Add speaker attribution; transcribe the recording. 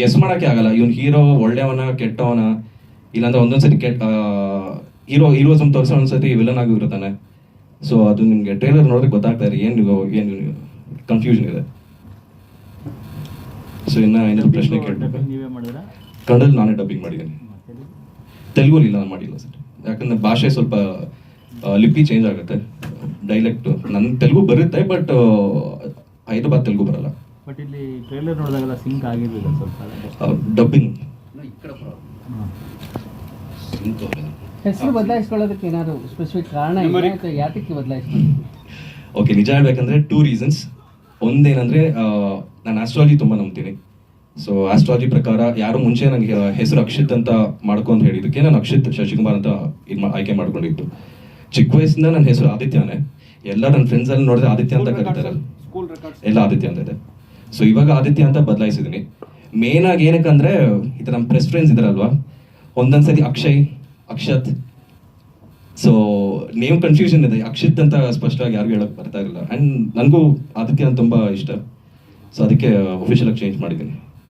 Speaker 1: Guess ಮಾಡೋಕ್ಕೆ ಆಗಲ್ಲ. ಇವನು ಹೀರೋ ಒಳ್ಳೆಯವನ ಕೆಟ್ಟವನ ಇಲ್ಲಾಂದ್ರೆ ಒಂದೊಂದ್ಸತಿ ಕೆಟ್ಟ ಹೀರೋ ಹೀರೋಸಮ್ ತೋರಿಸೋ ಒಂದ್ಸತಿ ವಿಲನ್ ಆಗಿ ಇರ್ತಾನೆ ಸೊ ಅದು ನಿಮಗೆ ಟ್ರೇಲರ್ ನೋಡಿದ್ರೆ ಗೊತ್ತಾಗ್ತಾ ಇದೆ. ಏನು ಏನು ಕನ್ಫ್ಯೂಷನ್ ಇದೆ. ಸೊ ಇನ್ನ ಏನಾದ್ರು ಪ್ರಶ್ನೆ ಕೇಳಬೇಕು? ಕನ್ನಡದಲ್ಲಿ ನಾನೇ ಡಬ್ಬಿಂಗ್ ಮಾಡಿದ್ದೀನಿ. ತೆಲುಗಲ್ಲಿ ಇಲ್ಲ ನಾನು ಮಾಡಿಲ್ಲ ಸರ್. ಯಾಕಂದ್ರೆ ಭಾಷೆ ಸ್ವಲ್ಪ ಲಿಪಿ ಚೇಂಜ್ ಆಗುತ್ತೆ. ಡೈಲೆಕ್ಟ್ ನನ್ನ ತೆಲುಗು ಬರುತ್ತೆ ಬಟ್ ಹೈದರಾಬಾದ್ ತೆಲುಗು ಬರಲ್ಲ.
Speaker 2: ಬಟ್ ಇಲ್ಲಿ ಟ್ರೇಲರ್ ನೋಡಿದಾಗೆಲ್ಲ ಸಿಂಕ್ ಆಗಿರಲಿಲ್ಲ ಸ್ವಲ್ಪ
Speaker 1: ಡಬ್ಬಿಂಗ್.
Speaker 3: ಹೆಸರು ಬದಲಾಯಿಸ್ಕೊಳ್ಳೋದಕ್ಕೆ ಏನಾದ್ರು ಸ್ಪೆಸಿಫಿಕ್ ಕಾರಣ ಇದೆಯಾ ಅಥವಾ ಯಾತಕ್ಕೆ ಬದಲಾಯಿಸ್ಕೊಳ್ಳಿ
Speaker 1: ಓಕೆ ನಿಜ ಹೇಳ್ಬೇಕಂದ್ರೆ ಟೂ ರೀಸನ್ಸ್ ಒಂದೇನಂದ್ರೆ ನಾನು ಆಸ್ಟ್ರಾಲಜಿ ತುಂಬ ನಂಬ್ತೀನಿ. ಸೊ ಆಸ್ಟ್ರಾಲಜಿ ಪ್ರಕಾರ ಯಾರು ಮುಂಚೆ ನನಗೆ ಹೆಸರು ಅಕ್ಷಿತ್ ಅಂತ ಮಾಡ್ಕೊಂಡು ಅಂತ ಹೇಳಿದ್ದಕ್ಕೆ ನಾನು ಅಕ್ಷಿತ್ ಶಶಿಕುಮಾರ್ ಅಂತ ಇದು ಆಯ್ಕೆ ಮಾಡ್ಕೊಂಡಿದ್ದು. ಚಿಕ್ಕ ವಯಸ್ಸಿಂದ ನನ್ನ ಹೆಸರು ಆದಿತ್ಯನೇ. ಎಲ್ಲ ನನ್ನ ಫ್ರೆಂಡ್ಸ್ ಅಲ್ಲಿ ನೋಡಿದ್ರೆ ಆದಿತ್ಯ ಅಂತ ಕರೀತಾರೆ. ಎಲ್ಲ ಆದಿತ್ಯ ಅಂತ ಇದೆ. ಸೊ ಇವಾಗ ಆದಿತ್ಯ ಅಂತ ಬದಲಾಯಿಸಿದ್ದೀನಿ ಮೇನ್ ಆಗಿ ಏನಕ್ಕಂದ್ರೆ ಇದು ನಮ್ಮ ಪ್ರೆಸ್ ಫ್ರೆಂಡ್ಸ್ ಇದಾರಲ್ವಾ? ಒಂದೊಂದ್ಸತಿ Akshay, Akshat. So name confusion ಇದೆ. ಅಕ್ಷಿತ್ ಅಂತ ಸ್ಪಷ್ಟವಾಗಿ ಯಾರಿಗೂ ಹೇಳಕ್ ಬರ್ತಾ ಇರಲಿಲ್ಲ. ಅಂಡ್ ನನಗೂ ಆದಿತ್ಯ ತುಂಬಾ ಇಷ್ಟ. ಸೊ ಅದಕ್ಕೆ ಅಫಿಷಿಯಲ್ ಆಗಿ ಚೇಂಜ್ ಮಾಡಿದ್ದೀನಿ.